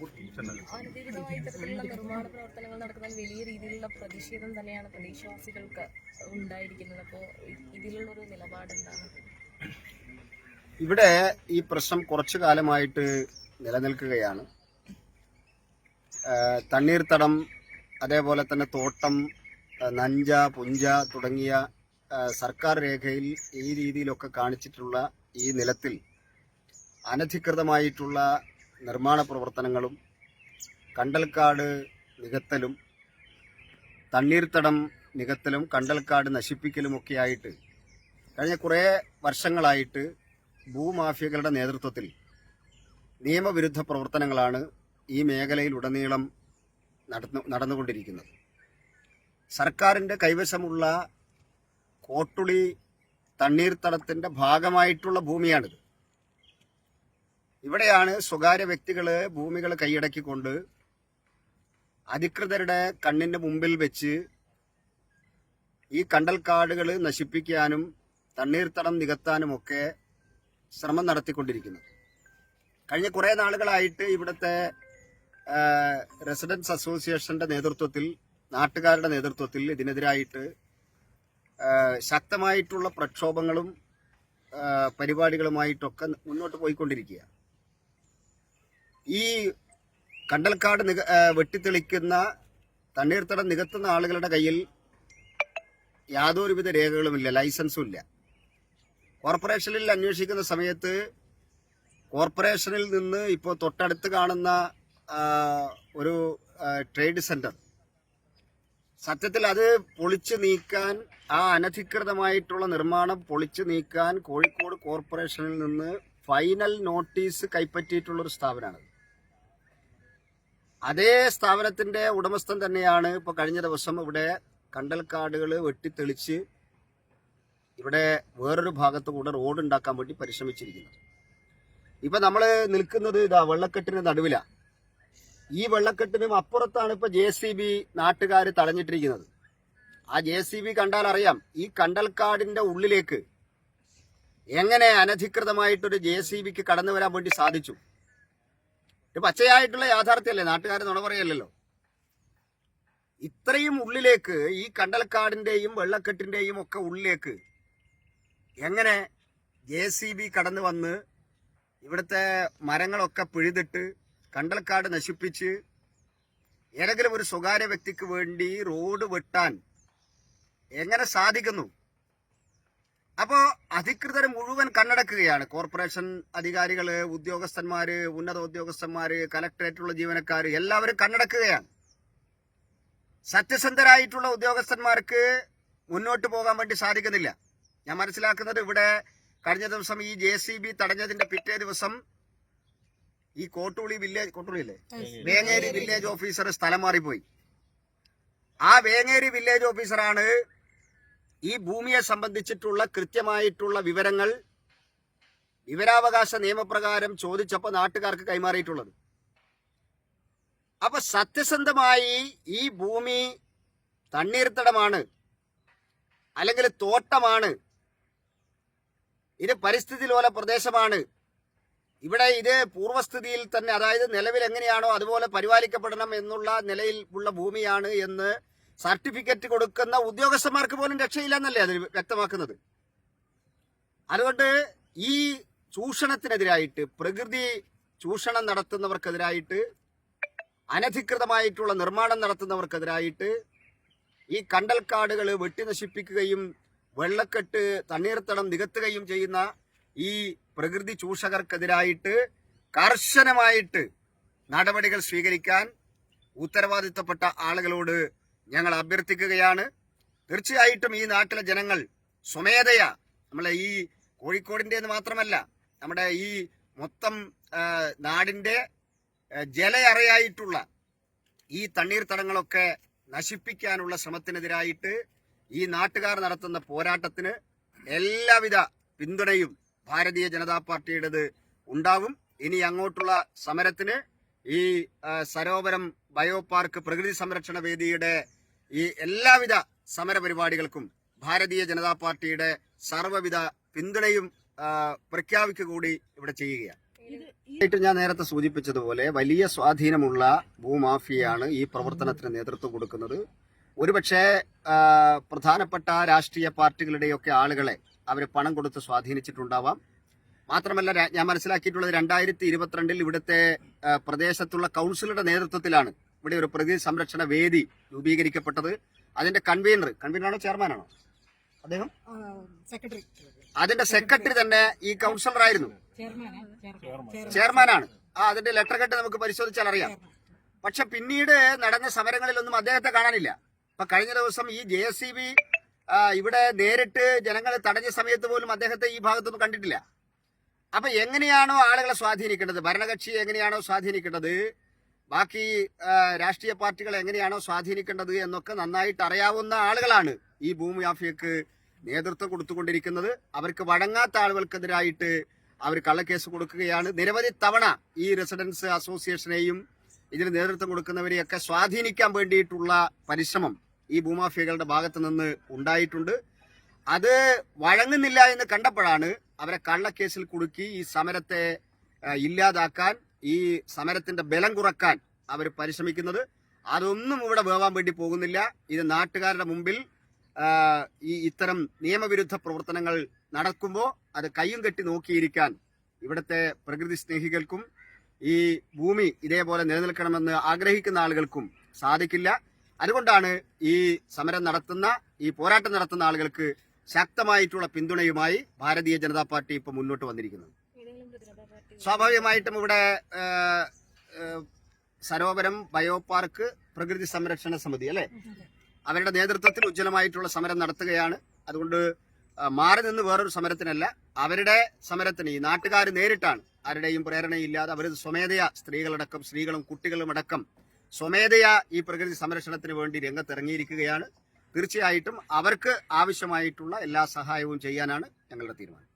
അനധികൃതമായി ഇത്തരത്തിലുള്ള നിർമ്മാണ പ്രവർത്തനങ്ങൾ നടക്കുന്ന വലിയ രീതിയിലുള്ള പ്രതിഷേധം തന്നെയാണ് പ്രദേശവാസികൾക്ക് ഉണ്ടായിരിക്കുന്നത്. അപ്പോൾ ഇതിലുള്ളൊരു നിലപാട് എന്താണ്? ഇവിടെ ഈ പ്രശ്നം കുറച്ചു കാലമായിട്ട് നിലനിൽക്കുകയാണ്. തണ്ണീർത്തടം അതേപോലെ തന്നെ തോട്ടം നഞ്ച പുഞ്ച തുടങ്ങിയ സർക്കാർ രേഖയിൽ ഈ രീതിയിലൊക്കെ കാണിച്ചിട്ടുള്ള ഈ നിലത്തിൽ അനധികൃതമായിട്ടുള്ള നിർമ്മാണ പ്രവർത്തനങ്ങളും കണ്ടൽക്കാട് നികത്തലും തണ്ണീർത്തടം നികത്തലും കണ്ടൽക്കാട് നശിപ്പിക്കലുമൊക്കെ ആയിട്ട് കഴിഞ്ഞ കുറേ വർഷങ്ങളായിട്ട് ഭൂമാഫിയകളുടെ നേതൃത്വത്തിൽ നിയമവിരുദ്ധ പ്രവർത്തനങ്ങളാണ് ഈ മേഖലയിലുടനീളം നടന്നു നടന്നുകൊണ്ടിരിക്കുന്നത്. സർക്കാരിന്റെ കൈവശമുള്ള കോട്ടുളി തണ്ണീർത്തടത്തിന്റെ ഭാഗമായിട്ടുള്ള ഭൂമിയാണിത്. ഇവിടെയാണ് സ്വകാര്യ വ്യക്തികൾ ഭൂമികൾ കൈയടക്കിക്കൊണ്ട് അധികൃതരുടെ കണ്ണിന്റെ മുമ്പിൽ വെച്ച് ഈ കണ്ടൽക്കാടുകൾ നശിപ്പിക്കാനും തണ്ണീർത്തടം നികത്താനുമൊക്കെ ശ്രമം നടത്തിക്കൊണ്ടിരിക്കുന്നത് കഴിഞ്ഞ കുറേ നാളുകളായിട്ട് ഇവിടുത്തെ റെസിഡൻസ് അസോസിയേഷന്റെ നേതൃത്വത്തിൽ നാട്ടുകാരുടെ നേതൃത്വത്തിൽ ഇതിനെതിരായിട്ട് ശക്തമായിട്ടുള്ള പ്രക്ഷോഭങ്ങളും പരിപാടികളുമായിട്ടൊക്കെ മുന്നോട്ട് പോയിക്കൊണ്ടിരിക്കുക ഈ കണ്ടൽക്കാട് നിക വെട്ടിത്തെളിക്കുന്ന തണ്ണീർത്തടം നികത്തുന്ന ആളുകളുടെ കയ്യിൽ യാതൊരുവിധ രേഖകളുമില്ല ലൈസൻസും ഇല്ല. കോർപ്പറേഷനിൽ അന്വേഷിക്കുന്ന സമയത്ത് കോർപ്പറേഷനിൽ നിന്ന് ഇപ്പോൾ തൊട്ടടുത്ത് കാണുന്ന ഒരു ട്രേഡ് സെന്റർ. സത്യത്തിൽ അത് പൊളിച്ചു നീക്കാൻ ആ അനധികൃതമായിട്ടുള്ള നിർമ്മാണം പൊളിച്ചു നീക്കാൻ കോഴിക്കോട് കോർപ്പറേഷനിൽ നിന്ന് ഫൈനൽ നോട്ടീസ് കൈപ്പറ്റിയിട്ടുള്ളൊരു സ്ഥാപനമാണ് അതേ സ്ഥാപനത്തിന്റെ ഉടമസ്ഥൻ തന്നെയാണ് ഇപ്പോൾ കഴിഞ്ഞ ദിവസം ഇവിടെ കണ്ടൽ കണ്ടൽക്കാടുകൾ വെട്ടിത്തെളിച്ച് ഇവിടെ വേറൊരു ഭാഗത്ത് കൂടെ റോഡ് ഉണ്ടാക്കാൻ വേണ്ടി പരിശ്രമിച്ചിരിക്കുന്നത്. ഇപ്പൊ നമ്മൾ നിൽക്കുന്നത് ഇതാ വെള്ളക്കെട്ടിന് നടുവിലാണ് ഈ വെള്ളക്കെട്ടിനും അപ്പുറത്താണ് ഇപ്പൊ ജെ സി ബി നാട്ടുകാർ തടഞ്ഞിട്ടിരിക്കുന്നത്. ആ ജെ സി ബി കണ്ടാൽ അറിയാം ഈ കണ്ടൽക്കാടിന്റെ ഉള്ളിലേക്ക് എങ്ങനെ അനധികൃതമായിട്ടൊരു ജെ സി ബിക്ക് കടന്നു വരാൻ വേണ്ടി സാധിച്ചു. പച്ചയായിട്ടുള്ള യാഥാർത്ഥ്യമല്ലേ? നാട്ടുകാർ നുണ പറയല്ലോ ഇത്രയും ഉള്ളിലേക്ക് ഈ കണ്ടൽക്കാടിന്റെയും വെള്ളക്കെട്ടിന്റെയും ഒക്കെ ഉള്ളിലേക്ക് എങ്ങനെ ജെ സി ബി കടന്നു വന്ന് ഇവിടുത്തെ മരങ്ങളൊക്കെ പിഴുതിട്ട് കണ്ടൽക്കാട് നശിപ്പിച്ച് ഏതെങ്കിലും ഒരു സ്വകാര്യ വ്യക്തിക്ക് വേണ്ടി റോഡ് വെട്ടാൻ എങ്ങനെ സാധിക്കുന്നു? അപ്പോ അധികൃതർ മുഴുവൻ കണ്ണടക്കുകയാണ്. കോർപ്പറേഷൻ അധികാരികൾ ഉദ്യോഗസ്ഥന്മാര് ഉന്നത ഉദ്യോഗസ്ഥന്മാര് കലക്ടറേറ്റുള്ള ജീവനക്കാർ എല്ലാവരും കണ്ണടക്കുകയാണ്. സത്യസന്ധരായിട്ടുള്ള ഉദ്യോഗസ്ഥന്മാർക്ക് മുന്നോട്ട് പോകാൻ വേണ്ടി സാധിക്കുന്നില്ല. ഞാൻ മനസ്സിലാക്കുന്നത് ഇവിടെ കഴിഞ്ഞ ദിവസം ഈ ജെ സി ബി തടഞ്ഞതിന്റെ പിറ്റേ ദിവസം ഈ കോട്ടുളി വില്ലേജ് കോട്ടൂളി അല്ലേ? വേങ്ങേരി വില്ലേജ് ഓഫീസർ സ്ഥലം മാറിപ്പോയി. ആ വേങ്ങേരി വില്ലേജ് ഓഫീസറാണ് ഈ ഭൂമിയെ സംബന്ധിച്ചിട്ടുള്ള കൃത്യമായിട്ടുള്ള വിവരങ്ങൾ വിവരാവകാശ നിയമപ്രകാരം ചോദിച്ചപ്പോൾ നാട്ടുകാർക്ക് കൈമാറിയിട്ടുള്ളത്. അപ്പൊ സത്യസന്ധമായി ഈ ഭൂമി തണ്ണീർത്തടമാണ് അല്ലെങ്കിൽ തോട്ടമാണ്. ഇത് പരിസ്ഥിതി ലോല പ്രദേശമാണ്. ഇവിടെ ഇത് പൂർവസ്ഥിതിയിൽ തന്നെ അതായത് നിലവിൽ എങ്ങനെയാണോ അതുപോലെ പരിപാലിക്കപ്പെടണം എന്നുള്ള നിലയിൽ ഉള്ള ഭൂമിയാണ് എന്ന് സർട്ടിഫിക്കറ്റ് കൊടുക്കുന്ന ഉദ്യോഗസ്ഥന്മാർക്ക് പോലും രക്ഷയില്ല എന്നല്ലേ അതിൽ വ്യക്തമാക്കുന്നത്. അതുകൊണ്ട് ഈ ചൂഷണത്തിനെതിരായിട്ട് പ്രകൃതി ചൂഷണം നടത്തുന്നവർക്കെതിരായിട്ട് അനധികൃതമായിട്ടുള്ള നിർമ്മാണം നടത്തുന്നവർക്കെതിരായിട്ട് ഈ കണ്ടൽക്കാടുകൾ വെട്ടിനശിപ്പിക്കുകയും വെള്ളക്കെട്ട് തണ്ണീർത്തടം നികത്തുകയും ചെയ്യുന്ന ഈ പ്രകൃതി ചൂഷകർക്കെതിരായിട്ട് കർശനമായിട്ട് നടപടികൾ സ്വീകരിക്കാൻ ഉത്തരവാദിത്തപ്പെട്ട ആളുകളോട് ഞങ്ങൾ അഭ്യർത്ഥിക്കുകയാണ്. തീർച്ചയായിട്ടും ഈ നാട്ടിലെ ജനങ്ങൾ സ്വമേധയാ നമ്മളെ ഈ കോഴിക്കോടിന്റെ എന്ന് മാത്രമല്ല നമ്മുടെ ഈ മൊത്തം നാടിന്റെ ജലയറയായിട്ടുള്ള ഈ തണ്ണീർത്തടങ്ങളൊക്കെ നശിപ്പിക്കാനുള്ള ശ്രമത്തിനെതിരായിട്ട് ഈ നാട്ടുകാർ നടത്തുന്ന പോരാട്ടത്തിന് എല്ലാവിധ പിന്തുണയും ഭാരതീയ ജനതാ പാർട്ടിയുടേത് ഉണ്ടാവും. ഇനി അങ്ങോട്ടുള്ള സമരത്തിന് ഈ സരോവരം ബയോപാർക്ക് പ്രകൃതി സംരക്ഷണ വേദിയുടെ ഈ എല്ലാവിധ സമരപരിപാടികൾക്കും ഭാരതീയ ജനതാ പാർട്ടിയുടെ സർവവിധ പിന്തുണയും പ്രഖ്യാപിക്കുകൂടി പ്രഖ്യാപിക്കുക കൂടി ഇവിടെ ചെയ്യുകയാണ്. ആയിട്ട് ഞാൻ നേരത്തെ സൂചിപ്പിച്ചതുപോലെ വലിയ സ്വാധീനമുള്ള ഭൂമാഫിയാണ് ഈ പ്രവർത്തനത്തിന് നേതൃത്വം കൊടുക്കുന്നത്. ഒരുപക്ഷെ പ്രധാനപ്പെട്ട രാഷ്ട്രീയ പാർട്ടികളുടെയൊക്കെ ആളുകളെ അവർ പണം കൊടുത്ത് സ്വാധീനിച്ചിട്ടുണ്ടാവാം. മാത്രമല്ല ഞാൻ മനസ്സിലാക്കിയിട്ടുള്ളത് രണ്ടായിരത്തി ഇരുപത്തിരണ്ടിൽ ഇവിടുത്തെ പ്രദേശത്തുള്ള കൗൺസിലറുടെ നേതൃത്വത്തിലാണ് ഇവിടെ ഒരു പ്രകൃതി സംരക്ഷണ വേദി രൂപീകരിക്കപ്പെട്ടത് അതിന്റെ കൺവീനർ. കൺവീനറാണോ ചെയർമാനാണോ? അദ്ദേഹം? സെക്രട്ടറി. അതിന്റെ സെക്രട്ടറി തന്നെ ഈ കൗൺസിലർ ആയിരുന്നു. ചെയർമാനാണ്. ആ അതിന്റെ ലെറ്റർ കെട്ട് നമുക്ക് പരിശോധിച്ചാൽ അറിയാം. പക്ഷെ പിന്നീട് നടന്ന സമരങ്ങളിലൊന്നും അദ്ദേഹത്തെ കാണാനില്ല. ഇപ്പൊ കഴിഞ്ഞ ദിവസം ഈ ജെ എസ് സി ബി ഇവിടെ നേരിട്ട് ജനങ്ങളെ തടഞ്ഞ സമയത്ത് പോലും അദ്ദേഹത്തെ ഈ ഭാഗത്തൊന്നും കണ്ടിട്ടില്ല. അപ്പൊ എങ്ങനെയാണോ ആളുകളെ സ്വാധീനിക്കേണ്ടത്? ഭരണകക്ഷി എങ്ങനെയാണോ സ്വാധീനിക്കേണ്ടത്? ബാക്കി രാഷ്ട്രീയ പാർട്ടികൾ എങ്ങനെയാണോ സ്വാധീനിക്കേണ്ടത് എന്നൊക്കെ നന്നായിട്ട് അറിയാവുന്ന ആളുകളാണ് ഈ ഭൂമിയാഫിയക്ക് നേതൃത്വം കൊടുത്തുകൊണ്ടിരിക്കുന്നത്. അവർക്ക് വഴങ്ങാത്ത ആളുകൾക്കെതിരായിട്ട് അവർ കള്ളക്കേസ് കൊടുക്കുകയാണ്. നിരവധി തവണ ഈ റെസിഡൻസ് അസോസിയേഷനെയും ഇതിന് നേതൃത്വം കൊടുക്കുന്നവരെയൊക്കെ സ്വാധീനിക്കാൻ വേണ്ടിയിട്ടുള്ള പരിശ്രമം ഈ ഭൂമാഫിയകളുടെ ഭാഗത്ത് നിന്ന് ഉണ്ടായിട്ടുണ്ട്. അത് വഴങ്ങുന്നില്ല എന്ന് കണ്ടപ്പോഴാണ് അവരെ കള്ളക്കേസിൽ കുടുക്കി ഈ സമരത്തെ ഇല്ലാതാക്കാൻ ഈ സമരത്തിന്റെ ബലം കുറയ്ക്കാൻ അവർ പരിശ്രമിക്കുന്നത്. അതൊന്നും ഇവിടെ വേവാൻ വേണ്ടി പോകുന്നില്ല. ഇത് നാട്ടുകാരുടെ മുമ്പിൽ ഈ ഇത്തരം നിയമവിരുദ്ധ പ്രവർത്തനങ്ങൾ നടക്കുമ്പോൾ അത് കയ്യും കെട്ടി നോക്കിയിരിക്കാൻ ഇവിടുത്തെ പ്രകൃതി സ്നേഹികൾക്കും ഈ ഭൂമി ഇതേപോലെ നിലനിൽക്കണമെന്ന് ആഗ്രഹിക്കുന്ന ആളുകൾക്കും സാധിക്കില്ല. അതുകൊണ്ടാണ് ഈ സമരം നടത്തുന്ന ഈ പോരാട്ടം നടത്തുന്ന ആളുകൾക്ക് ശക്തമായിട്ടുള്ള പിന്തുണയുമായി ഭാരതീയ ജനതാ പാർട്ടി ഇപ്പോൾ മുന്നോട്ട് വന്നിരിക്കുന്നത്. സ്വാഭാവികമായിട്ടും ഇവിടെ സരോവരം ബയോ പാർക്ക് പ്രകൃതി സംരക്ഷണ സമിതി അല്ലെ? അവരുടെ നേതൃത്വത്തിൽ ഉജ്ജ്വലമായിട്ടുള്ള സമരം നടത്തുകയാണ്. അതുകൊണ്ട് മാറി നിന്ന് വേറൊരു സമരത്തിനല്ല അവരുടെ സമരത്തിന് ഈ നാട്ടുകാർ നേരിട്ടാണ്. ആരുടെയും പ്രേരണയില്ലാതെ അവർ സ്വമേധയാ സ്ത്രീകളടക്കം സ്ത്രീകളും കുട്ടികളും അടക്കം സ്വമേധയാ ഈ പ്രകൃതി സംരക്ഷണത്തിന് വേണ്ടി രംഗത്തിറങ്ങിയിരിക്കുകയാണ്. തീർച്ചയായിട്ടും അവർക്ക് ആവശ്യമായിട്ടുള്ള എല്ലാ സഹായവും ചെയ്യാനാണ് ഞങ്ങളുടെ തീരുമാനം.